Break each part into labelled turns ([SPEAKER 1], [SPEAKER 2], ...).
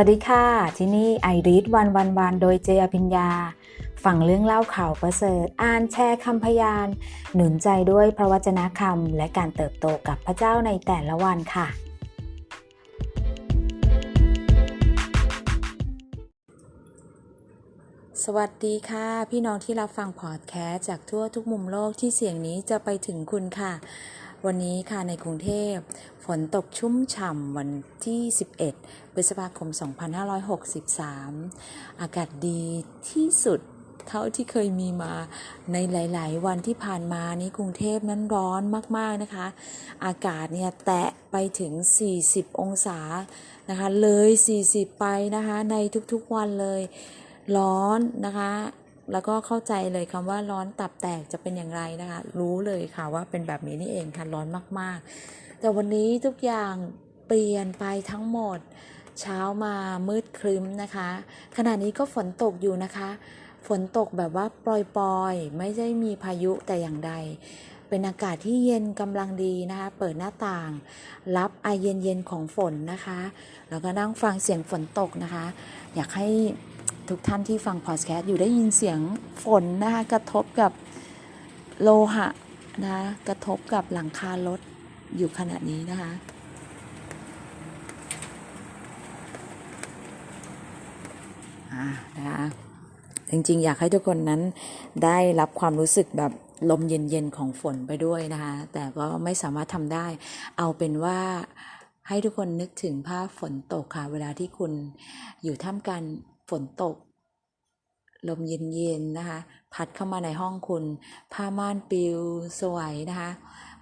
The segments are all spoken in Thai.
[SPEAKER 1] วัสดีค่ะ ที่นี่ไอริสวันวันวันโดยเจอภิญญาฟังเรื่องเล่าข่าวประเสริฐ อ่านแชร์คำพยาน หนุนใจด้วยพระวจนะคำและการเติบโตกับพระเจ้าในแต่ละวันค่ะ สวัสดีค่ะ พี่น้องที่รับฟังพอดแคสต์จากทั่วทุกมุมโลกที่เสียงนี้จะไปถึงคุณค่ะ วันนี้ค่ะในกรุงเทพ ฝนตกชุ่มฉ่ำวันที่ 11 พฤษภาคม 2563 อากาศดีที่สุดเท่าที่เคยมีมาในหลาย ๆ วันที่ผ่านมานี้กรุงเทพนั้นร้อนมาก ๆ นะคะ อากาศเนี่ยแตะไปถึง 40 องศานะคะ เลย 40 ไปนะคะ ในทุก ๆ วันเลย ร้อนนะคะแล้วก็เข้าใจเลยคำว่าร้อนตับแตกจะเป็นอย่างไรนะคะ รู้เลยค่ะว่าเป็นแบบนี้นี่เองค่ะ ร้อนมาก ๆ แต่วันนี้ทุกอย่างเปลี่ยนไปทั้งหมด เช้ามามืดครึ้มนะคะ ขณะนี้ก็ฝนตกอยู่นะคะ ฝนตกแบบว่าปล่อยๆ ไม่ได้มีพายุแต่อย่างใด เป็นอากาศที่เย็นกำลังดีนะคะ เปิดหน้าต่าง รับไอเย็นๆของฝนนะคะ แล้วก็นั่งฟังเสียงฝนตกนะคะ อยากให้ทุกท่านที่ฟังพอดแคสต์อยู่ได้ยินเสียงฝนนะคะกระทบกับโลหะนะกระทบกับหลังคารถ อยู่ขณะนี้นะคะ อ่านะคะจริงๆ อยากให้ทุกคนนั้นได้รับความรู้สึกแบบลมเย็นๆ ของฝนไปด้วยนะคะ แต่ก็ไม่สามารถทำได้ เอาเป็นว่าให้ทุกคนนึกถึงภาพฝนตกค่ะ เวลาที่คุณอยู่ท่ามกลางฝนตก ลมเย็นๆ นะคะ พัดเข้ามาในห้องคุณ ผ้าม่านปลิวสวยนะคะ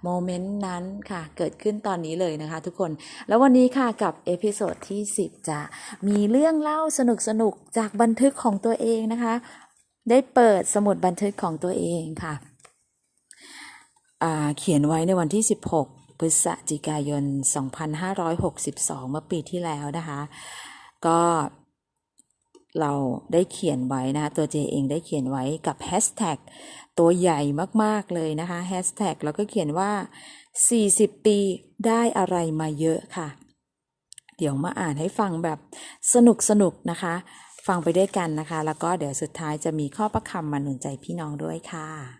[SPEAKER 1] โมเมนต์นั้นค่ะ เกิดขึ้นตอนนี้เลยนะคะ ทุกคน แล้ววันนี้ค่ะกับเอพิโซดที่ 10 จะมีเรื่องเล่าสนุกๆจากบันทึกของตัวเองนะคะ ได้เปิดสมุดบันทึกของตัวเองค่ะอ่าเขียนไว้ในวันที่ 16 พฤศจิกายน 2562 เมื่อปีที่แล้วนะคะ ก็ เราได้เขียนไว้นะคะตัวเจเองได้เขียนไว้กับแฮชแท็กตัวใหญ่มากๆเลยนะคะแฮชแท็กแล้วก็เขียนว่า 40 ปีได้อะไรมาเยอะค่ะ เดี๋ยวมาอ่านให้ฟังแบบสนุกสนุกๆนะคะ ฟังไปด้วยกันนะคะ แล้วก็เดี๋ยวสุดท้ายจะมีข้อประคำมาหนุนใจพี่น้องด้วยค่ะ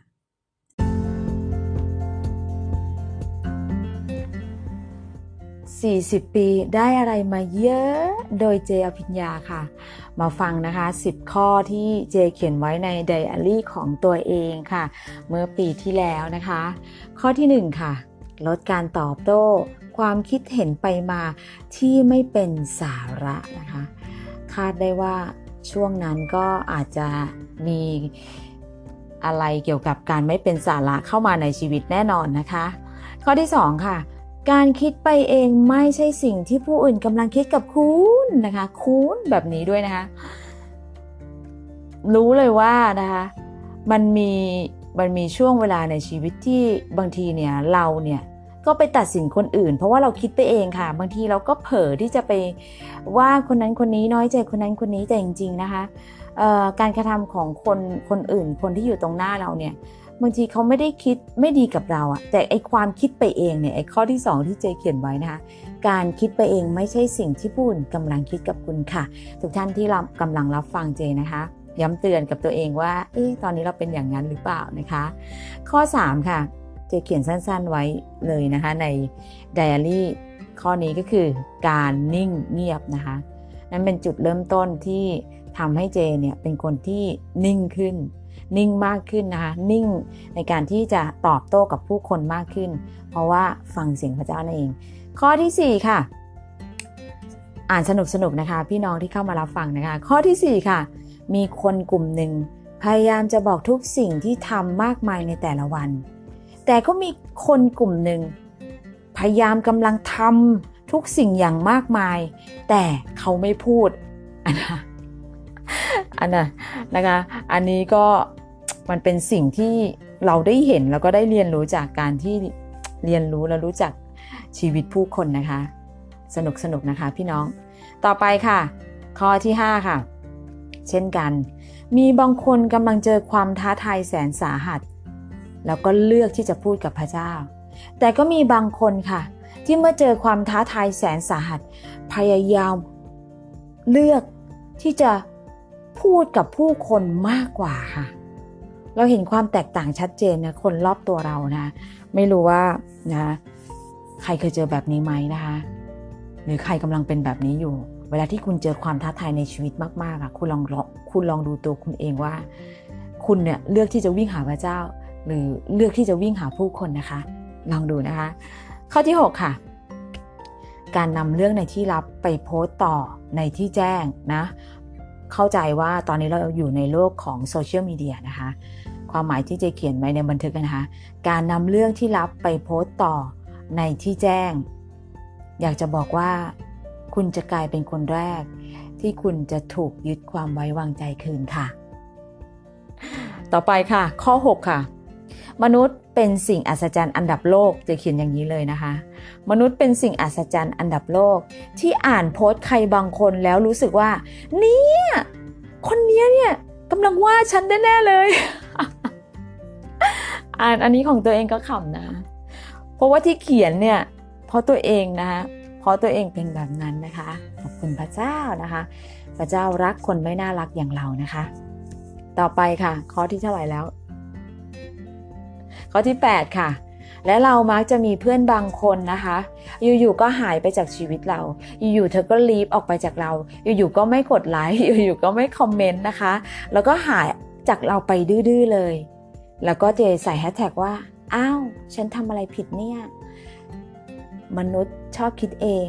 [SPEAKER 1] 40 ปีได้อะไรมาเยอะโดยเจอภิญญาค่ะ มาฟังนะคะ 10 ข้อที่เจเขียนไว้ในไดอารี่ของตัวเองค่ะ เมื่อปีที่แล้วนะคะ ข้อที่ 1 ค่ะ ลดการตอบโต้ ความคิดเห็นไปมาที่ไม่เป็นสาระนะคะ คาดได้ว่าช่วงนั้นก็อาจจะมีอะไรเกี่ยวกับการไม่เป็นสาระเข้ามาในชีวิตแน่นอนนะคะ ข้อที่ 2 ค่ะ การคิดไปเองไม่ใช่สิ่งที่ผู้อื่นกำลังคิดกับคุณนะคะ คุณแบบนี้ด้วยนะคะ รู้เลยว่านะคะมันมีมันมีช่วงเวลาในชีวิตที่บางทีเนี่ยเราเนี่ยก็ไปตัดสินคนอื่น เพราะว่าเราคิดไปเองค่ะ บางทีเราก็เผลอที่จะไปว่าคนนั้นคนนี้น้อยใจคนนั้นคนนี้แต่จริงๆนะคะการกระทำของคนคนอื่นคนที่อยู่ตรงหน้าเราเนี่ย บางทีเขาไม่ได้คิดไม่ดีกับเราอะแต่ไอความคิดไปเองเนี่ยไอข้อที่ 2 ที่เจเขียนไว้นะคะการคิดไปเองไม่ใช่สิ่งที่ผู้อื่นกำลังคิดกับคุณค่ะ ทุกท่านที่เรากำลังรับฟังเจนะคะย้ำเตือนกับตัวเองว่าเอ๊ะตอนนี้เราเป็นอย่างนั้นหรือเปล่านะคะ ข้อ 3 ค่ะ เจเขียนสั้นๆไว้เลยนะคะในไดอารี่ข้อนี้ก็คือการนิ่งเงียบนะคะ นั่นเป็นจุดเริ่มต้นที่ทำให้เจเนี่ยเป็นคนที่นิ่งขึ้น นิ่งมากขึ้นนะคะ นิ่งในการที่จะตอบโต้กับผู้คนมากขึ้น เพราะว่าฟังเสียงพระเจ้านั่นเอง ข้อทีสี่4 ค่ะ อ่านสนุกสนุกนะคะ พี่น้องที่เข้ามารับฟังนะคะ ข้อทีสี่ 4 ค่ะ มีคนกลุ่มหนึ่งพยายามจะบอกทุกสิ่งที่ทำมากมายในแต่ละวัน แต่ก็มีคนกลุ่มหนึ่งพยายามกำลังทำทุกสิ่งอย่างมากมาย แต่เขาไม่พูดอันนะอันน่ะนะคะ อันนี้ก็ มันเป็นสิ่งที่เราได้เห็นแล้วก็ได้เรียนรู้จากการที่เรียนรู้และรู้จักชีวิตผู้คนนะคะ สนุกสนุกนะคะพี่น้อง ต่อไปค่ะ ข้อที่ 5 ค่ะ เช่นกัน มีบางคนกำลังเจอความท้าทายแสนสาหัส แล้วก็เลือกที่จะพูดกับพระเจ้า แต่ก็มีบางคนค่ะ ที่เมื่อเจอความท้าทายแสนสาหัส พยายามเลือกที่จะพูดกับผู้คนมากกว่าค่ะ เราเห็นความแตกต่างชัดเจนนะคนรอบตัวเรานะ ไม่รู้ว่านะใครเคยเจอแบบนี้ไหมนะคะ หรือใครกำลังเป็นแบบนี้อยู่ เวลาที่คุณเจอความท้าทายในชีวิตมากๆอะคุณลองลองคุณลองดูตัวคุณเองว่า คุณเนี่ยเลือกที่จะวิ่งหาพระเจ้า หรือเลือกที่จะวิ่งหาผู้คนนะคะ ลองดูนะคะ ข้อที่ 6 ค่ะ การนำเรื่องในที่ลับไปโพสต์ต่อในที่แจ้งนะ เข้าใจว่าตอนนี้เราอยู่ในโลกของโซเชียลมีเดียนะคะ ความหมายที่เจเขียนไว้ในบันทึกนะคะ การนำเรื่องที่ลับไปโพสต์ต่อในที่แจ้ง อยากจะบอกว่า คุณจะกลายเป็นคนแรก ที่คุณจะถูกยึดความไว้วางใจคืนค่ะ ต่อไปค่ะ ข้อ 6 ค่ะ มนุษย์ เป็นสิ่งอัศจรรย์อันดับโลกจะเขียนอย่างนี้เลยนะคะ มนุษย์เป็นสิ่งอัศจรรย์อันดับโลก ที่อ่านโพสต์ใครบางคนแล้วรู้สึกว่า เนี่ย คนเนี้ยเนี่ยกำลังว่าฉันแน่ๆเลย อ่านอันนี้ของตัวเองก็ขำนะ เพราะว่าที่เขียนเนี่ย เพราะตัวเองนะคะเพราะตัวเองเป็นแบบนั้นนะคะ ขอบคุณพระเจ้านะคะ พระเจ้ารักคนไม่น่ารักอย่างเรานะคะ ต่อไปค่ะ ข้อที่เท่าไหร่แล้ว ข้อที่ 8 ค่ะ และเรามักจะมีเพื่อนบางคนนะคะ อยู่ๆก็หายไปจากชีวิตเรา อยู่ๆเธอก็ลีฟออกไปจากเรา อยู่ๆก็ไม่กดไลค์อยู่ๆก็ไม่คอมเมนต์นะคะ แล้วก็หายจากเราไปดื้อๆเลย แล้วก็เจใส่แฮชแท็กว่าอ้าวฉันทำอะไรผิดเนี่ย มนุษย์ชอบคิดเอง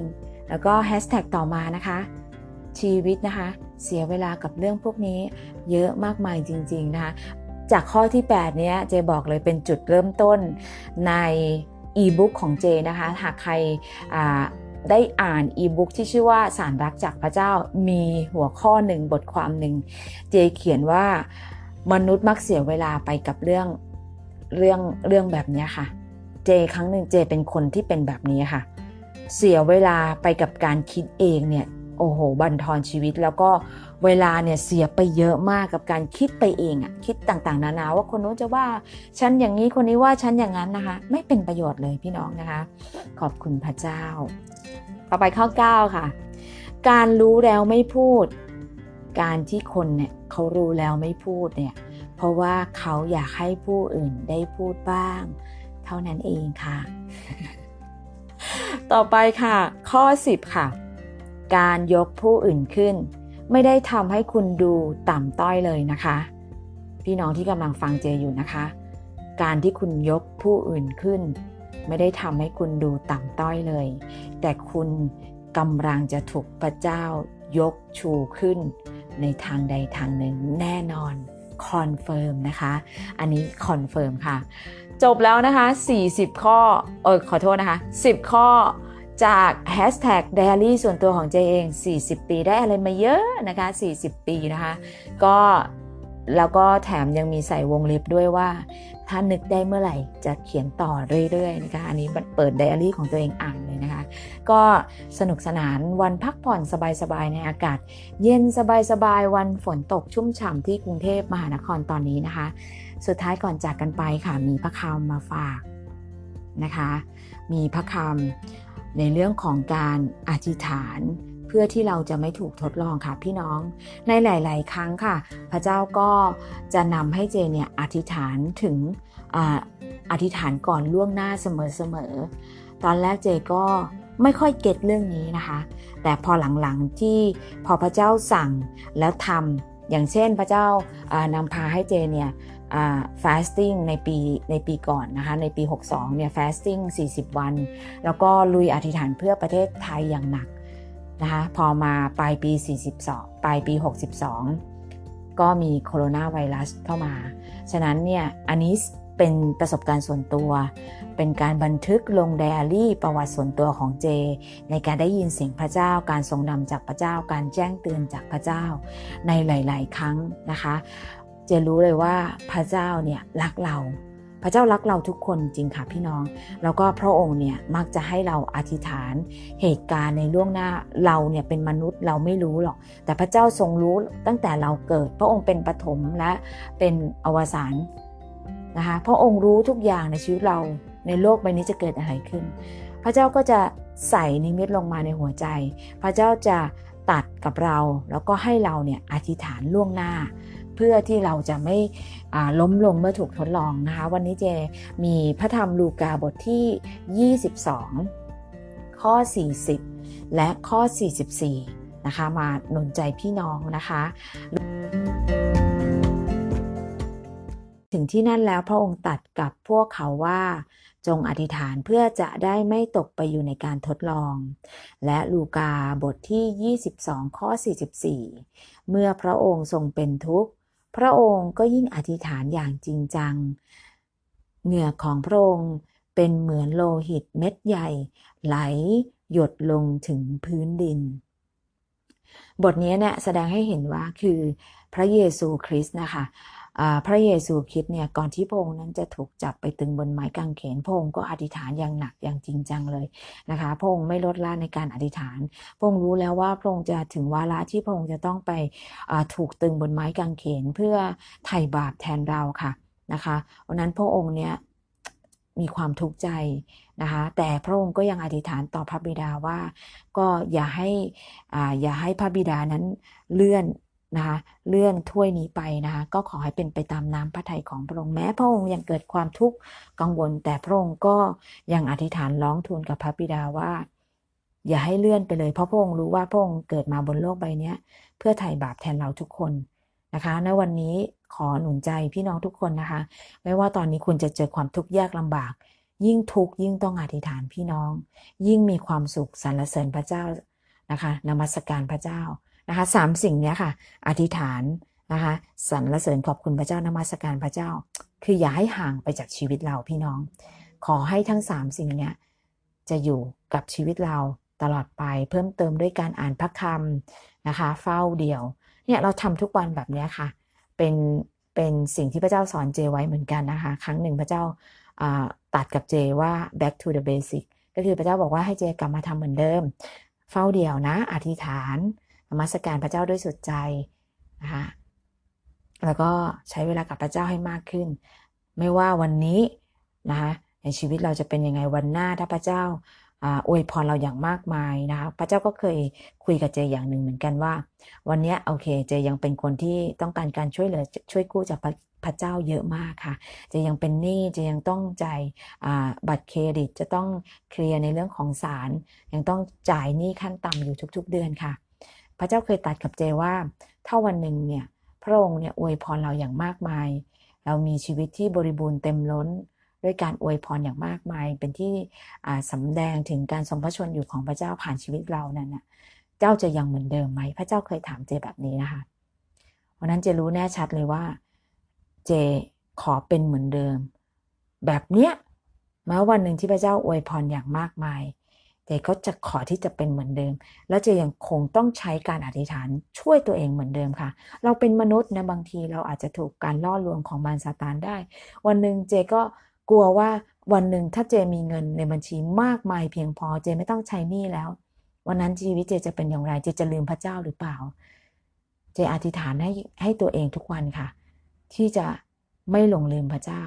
[SPEAKER 1] แล้วก็แฮชแท็กต่อมานะคะ ชีวิตนะคะ เสียเวลากับเรื่องพวกนี้เยอะมากมายจริง ๆ นะคะ จากข้อที่ 8 เนี้ยเจบอกเลยเป็นจุดเริ่มต้นในอีบุ๊กของเจนะคะ หากใครได้อ่านอีบุ๊กที่ชื่อว่าสารรักจากพระเจ้ามีหัวข้อหนึ่งบทความหนึ่งเจเขียนว่ามนุษย์มักเสียเวลาไปกับเรื่องเรื่องเรื่องแบบนี้ค่ะ เจครั้งหนึ่งเจเป็นคนที่เป็นแบบนี้ค่ะ เสียเวลาไปกับการคิดเองเนี่ย โอ้โห บันทอนชีวิตแล้วก็เวลาเนี่ยเสียไปเยอะมากกับการคิดไปเองอะคิดต่างๆ นานาว่าคนนู้นจะว่าฉันอย่างนี้คนนี้ว่าฉันอย่างนั้นนะคะ ไม่เป็นประโยชน์เลยพี่น้องนะคะ ขอบคุณพระเจ้า ต่อไปข้อ 9 ค่ะ การรู้แล้วไม่พูด การที่คนเนี่ยเขารู้แล้วไม่พูดเนี่ยเพราะว่าเขาอยากให้ผู้อื่นได้พูดบ้าง เท่านั้นเองค่ะ ต่อไปค่ะ ข้อ 10 ค่ะ การยกผู้อื่นขึ้น ไม่ได้ทำให้คุณดูต่ำต้อยเลยนะคะ พี่น้องที่กำลังฟังเจอยู่นะคะ การที่คุณยกผู้อื่นขึ้น ไม่ได้ทำให้คุณดูต่ำต้อยเลย แต่คุณกำลังจะถูกพระเจ้ายกชูขึ้น ในทางใดทางหนึ่งแน่นอนคอนเฟิร์มนะคะ อันนี้คอนเฟิร์มค่ะ จบแล้วนะคะ 40 ข้อ เออขอโทษนะคะ 10 ข้อ จาก Hashtag Diary ส่วนตัวของเจเอง 40 ปีได้อะไรมาเยอะนะคะ 40 ปีนะคะ ก็แล้วก็แถมยังมีใส่วงเล็บด้วยว่า ถ้านึกได้เมื่อไหร่จะเขียนต่อเรื่อยๆนะคะอันนี้เปิดไดอารี่ของตัวเองอ่านเลยนะคะ ก็สนุกสนานวันพักผ่อนสบายๆในอากาศ เย็นสบายๆวันฝนตกชุ่มฉ่ำที่กรุงเทพมหานครตอนนี้นะคะ สุดท้ายก่อนจากกันไปค่ะมีพระคำมาฝากนะคะ มีพระคำ ในเรื่องของการอธิษฐานเพื่อที่เราจะไม่ถูกทดลองค่ะพี่น้อง ในหลาย ๆ ครั้งค่ะ พระเจ้าก็จะนำให้เจเนี่ยอธิษฐานถึงอธิษฐานก่อนล่วงหน้าเสมอ ๆ ตอนแรกเจก็ไม่ค่อยเก็ตเรื่องนี้นะคะ แต่พอหลัง ๆ ที่พอพระเจ้าสั่งแล้วทำอย่างเช่นพระเจ้านำพาให้เจเนี่ย ฟาสติ้งในปีในปีก่อนนะคะในปี 62เนี่ยฟาสติ้ง40 วัน แล้วก็ลุยอธิษฐานเพื่อประเทศไทยอย่างหนักนะคะพอมาปลายปี 42 ปลายปี 62 ก็มีโคโรนาไวรัสเข้ามา ฉะนั้นเนี่ยอันนี้เป็นประสบการณ์ส่วนตัว เป็นการบันทึกลงไดอารี่ประวัติส่วนตัวของเจ ในการได้ยินเสียงพระเจ้า การทรงนำจากพระเจ้า การแจ้งเตือนจากพระเจ้า ในหลาย ๆ ครั้งนะคะ เจรู้เลยว่าพระเจ้าเนี่ยรักเรา พระเจ้ารักเราทุกคนจริงค่ะพี่น้อง แล้วก็พระองค์เนี่ยมักจะให้เราอธิษฐานเหตุการณ์ในล่วงหน้าเราเนี่ยเป็นมนุษย์เราไม่รู้หรอก แต่พระเจ้าทรงรู้ตั้งแต่เราเกิด พระองค์เป็นปฐมและเป็นอวสานนะคะพระองค์รู้ทุกอย่างในชีวิตเราในโลกใบนี้จะเกิดอะไรขึ้น พระเจ้าก็จะใส่นิมิตลงมาในหัวใจ พระเจ้าจะตัดกับเรา แล้วก็ให้เราเนี่ยอธิษฐานล่วงหน้า เพื่อที่เราจะไม่ล้มลงเมื่อถูกทดลองนะคะ วันนี้เจมีพระธรรมลูกาบทที่ 22 ข้อ 40 และข้อ 44 นะคะ มาหนุนใจพี่น้องนะคะถึงที่นั่นแล้วพระองค์ตัดกับพวกเขาว่าจงอธิษฐานเพื่อจะได้ไม่ตกไปอยู่ในการทดลอง และลูกาบทที่ 22 ข้อ 44 เมื่อพระองค์ทรงเป็นทุกข์ พระองค์ก็ยิ่งอธิษฐานอย่างจริงจัง เหงื่อของพระองค์เป็นเหมือนโลหิตเม็ดใหญ่ ไหลหยดลงถึงพื้นดิน บทนี้เนี่ยแสดงให้เห็นว่าคือพระเยซูคริสต์นะคะ พระเยซูคริสต์เนี่ยก่อนที่พระองค์นั้นจะถูกจับไปตึงบนไม้กางเขนพระองค์ก็อธิษฐานอย่างหนักอย่างจริงจังเลยนะคะพระองค์ไม่ลดละในการอธิษฐานพระองค์รู้แล้วว่าพระองค์จะถึงวาระที่พระองค์จะต้องไปถูกตึงบนไม้กางเขนเพื่อไถ่บาปแทนเราค่ะนะคะวันนั้นพระองค์เนี่ยมีความทุกข์ใจนะคะแต่พระองค์ก็ยังอธิษฐานต่อพระบิดาว่า ก็อย่าให้อ่าอย่าให้พระบิดานั้นเลื่อน นะคะเลื่อนถ้วยนี้ไปนะคะก็ขอให้เป็นไปตามน้ำพระทัยของพระองค์แม้พระองค์ยังเกิดความทุกข์กังวล แต่พระองค์ก็ยังอธิษฐานร้องทูลกับพระบิดาว่า อย่าให้เลื่อนไปเลย เพราะพระองค์รู้ว่าพระองค์เกิดมาบนโลกใบนี้เพื่อไถ่บาปแทนเราทุกคนนะคะในวันนี้ขอหนุนใจพี่น้องทุกคนนะคะ ไม่ว่าตอนนี้คุณจะเจอความทุกข์ยากลำบาก ยิ่งทุกข์ยิ่งต้องอธิษฐานพี่น้อง ยิ่งมีความสุขสรรเสริญพระเจ้านะคะนมัสการพระเจ้า นะคะสามสิ่งนี้ค่ะ อธิษฐานนะคะสรรเสริญขอบคุณพระเจ้านมัสการพระเจ้า คืออย่าให้ห่างไปจากชีวิตเราพี่น้อง ขอให้ทั้งสามสิ่งนี้จะอยู่กับชีวิตเราตลอดไปเพิ่มเติมด้วยการอ่านพระคำนะคะ เฝ้าเดี่ยวเนี่ยเราทำทุกวันแบบนี้ค่ะ เป็นเป็นสิ่งที่พระเจ้าสอนเจไว้เหมือนกันนะคะ ครั้งหนึ่งพระเจ้าตัดกับเจว่า back to the basic ก็คือพระเจ้าบอกว่าให้เจกลับมาทำเหมือนเดิม เฝ้าเดี่ยวนะ อธิษฐาน นมัสการพระเจ้าด้วยสุดใจนะคะแล้วก็ใช้เวลากับพระเจ้าให้มากขึ้น ไม่ว่าวันนี้นะคะในชีวิตเราจะเป็นยังไงวันหน้าถ้าพระเจ้าอวยพรเราอย่างมากมายนะคะพระเจ้าก็เคยคุยกับเจอย่างหนึ่งเหมือนกันว่า วันนี้โอเคเจยังเป็นคนที่ต้องการการช่วยเหลือช่วยกู้จากพระพระเจ้าเยอะมากค่ะเจยังเป็นหนี้เจยังต้องจ่ายบัตรเครดิตจะต้องเคลียร์ในเรื่องของศาลยังต้องจ่ายหนี้ขั้นต่ำอยู่ทุก ๆ เดือนค่ะ พระเจ้าเคยตัดกับเจว่า ถ้าวันหนึ่งเนี่ยพระองค์เนี่ยอวยพรเราอย่างมากมาย เรามีชีวิตที่บริบูรณ์เต็มล้น ด้วยการอวยพรอย่างมากมาย เป็นที่อ่าสำแดงถึงการทรงพระชนอยู่ของพระเจ้าผ่านชีวิตเรานั่นน่ะเจ้าจะยังเหมือนเดิมไหม พระเจ้าเคยถามเจแบบนี้นะคะวันนั้นเจรู้แน่ชัดเลยว่า เจขอเป็นเหมือนเดิม แบบเนี้ยแม้วันหนึ่งที่พระเจ้าอวยพรอย่างมากมาย เจก็จะขอที่จะเป็นเหมือนเดิม แล้วเจยังคงต้องใช้การอธิษฐานช่วยตัวเองเหมือนเดิมค่ะ เราเป็นมนุษย์นะบางทีเราอาจจะถูกการล่อลวงของมารซาตานได้ วันหนึ่งเจก็กลัวว่าวันหนึ่งถ้าเจมีเงินในบัญชีมากมายเพียงพอเจไม่ต้องใช้หนี้แล้ว วันนั้นชีวิตเจจะเป็นอย่างไรเจจะลืมพระเจ้าหรือเปล่า เจอธิษฐานให้ให้ตัวเองทุกวันค่ะ ที่จะไม่หลงลืมพระเจ้า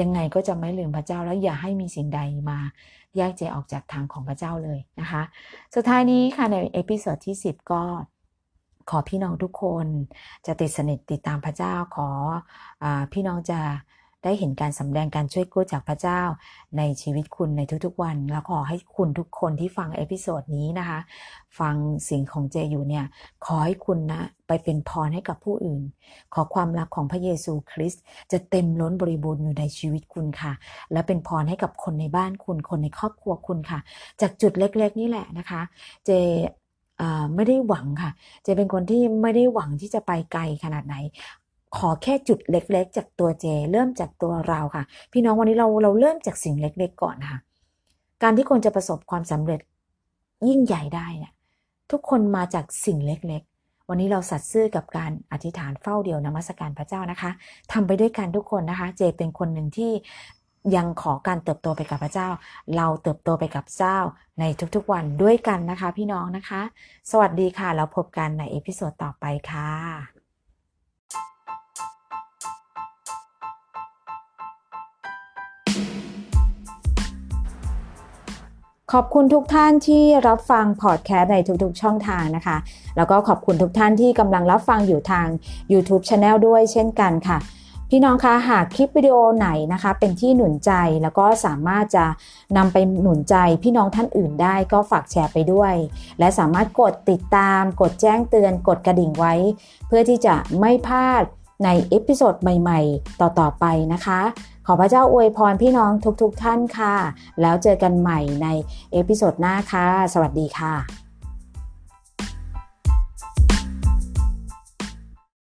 [SPEAKER 1] ยังไงก็จะไม่ลืมพระเจ้าแล้วอย่าให้มีสิ่งใดมาแยกเจออกจากทางของพระเจ้าเลยนะคะ สุดท้ายนี้ค่ะในเอพิโซดที่ 10 ก็ขอพี่น้องทุกคนจะติดสนิทติดตามพระเจ้าขออพี่น้องจะ ได้เห็นการสำแดงการช่วยกู้จากพระเจ้า ในชีวิตคุณในทุกๆวัน แล้วขอให้คุณทุกคนที่ฟังเอพิโซดนี้นะคะ ฟังสิ่งของเจอยู่เนี่ย ขอให้คุณนะไปเป็นพรให้กับผู้อื่น ขอความรักของพระเยซูคริสต์จะเต็มล้นบริบูรณ์อยู่ในชีวิตคุณค่ะ และเป็นพรให้กับคนในบ้านคุณ คนในครอบครัวคุณค่ะ จากจุดเล็กๆ นี่แหละนะคะ เจอไม่ได้หวังค่ะ เจเป็นคนที่ไม่ได้หวังที่จะไปไกลขนาดไหน ขอแค่จุดเล็ก ๆ จากตัวเจ เริ่มจากตัวเราค่ะ พี่น้องวันนี้เราเราเริ่มจากสิ่งเล็ก ๆ ก่อนค่ะ การที่คนจะประสบความสำเร็จยิ่งใหญ่ได้เนี่ยทุกคนมาจากสิ่งเล็ก ๆ วันนี้เราสัตย์ซื่อกับการอธิษฐานเฝ้าเดียวนมัสการพระเจ้านะคะทำไปด้วยกันทุกคนนะคะ เจเป็นคนหนึ่งที่ยังขอการเติบโตไปกับพระเจ้า เราเติบโตไปกับเจ้าในทุกๆวันด้วยกันนะคะ พี่น้องนะคะ สวัสดีค่ะ แล้วพบกันในเอพิโซดต่อไปค่ะ ขอบคุณทุกท่านที่รับฟังพอดแคสต์ในทุกๆช่องทางนะคะ แล้วก็ขอบคุณทุกท่านที่กำลังรับฟังอยู่ทาง YouTube Channel ด้วยเช่นกันค่ะ พี่น้องคะหากคลิปวิดีโอไหนนะคะ เป็นที่หนุนใจแล้วก็สามารถจะนำไปหนุนใจพี่น้องท่านอื่นได้ก็ฝากแชร์ไปด้วย และสามารถกดติดตาม กดแจ้งเตือน กดกระดิ่งไว้ เพื่อที่จะไม่พลาดในเอพิโซดใหม่ ๆ ต่อๆไปนะคะ ขอพระเจ้าอวยพรพี่น้องทุกๆทท่านค่ะ แล้วเจอกันใหม่ในเอพิโซดหน้าค่ะ สวัสดีค่ะ